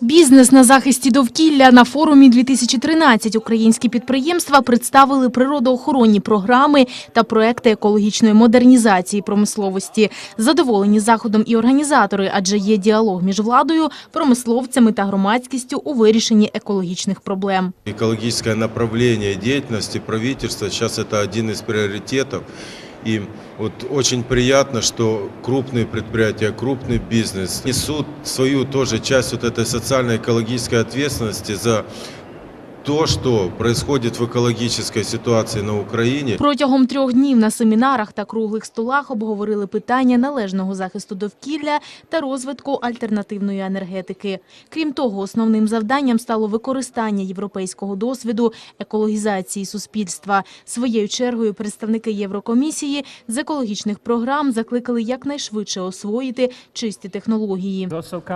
Бізнес на захисті довкілля на форумі 2013 українські підприємства представили природоохоронні програми та проекти екологічної модернізації промисловості. Задоволені заходом і організатори, адже є діалог між владою, промисловцями та громадськістю у вирішенні екологічних проблем. Экологическое направление деятельности правительства сейчас это один из приоритетов. И вот очень приятно, что крупные предприятия, крупный бизнес несут свою тоже часть вот этой социально-экологической ответственности за то, что происходит в экологической ситуации на Украине. Протягом трьох днів на семінарах та круглих столах обговорили питання належного захисту довкілля та розвитку альтернативної енергетики. Крім того, основним завданням стало використання європейського досвіду екологізації суспільства. Своєю чергою представники Єврокомісії з екологічних програм закликали якнайшвидше освоїти чисті технології.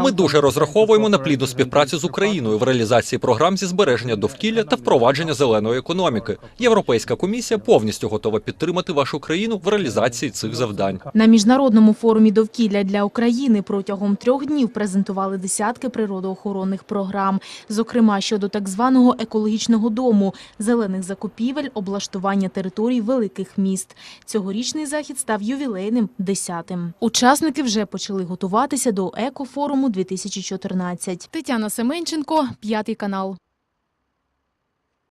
Ми дуже розраховуємо на плідну співпрацю з Україною в реалізації програм зі збереження довкілля та впровадження зеленої економіки. Європейська комісія повністю готова підтримати вашу країну в реалізації цих завдань. На міжнародному форумі довкілля для України протягом трьох днів презентували десятки природоохоронних програм, зокрема щодо так званого екологічного дому, зелених закупівель, облаштування територій великих міст. Цьогорічний захід став ювілейним десятим. Учасники вже почали готуватися до екофоруму 2014. Тетяна Семенченко, п'ятий канал.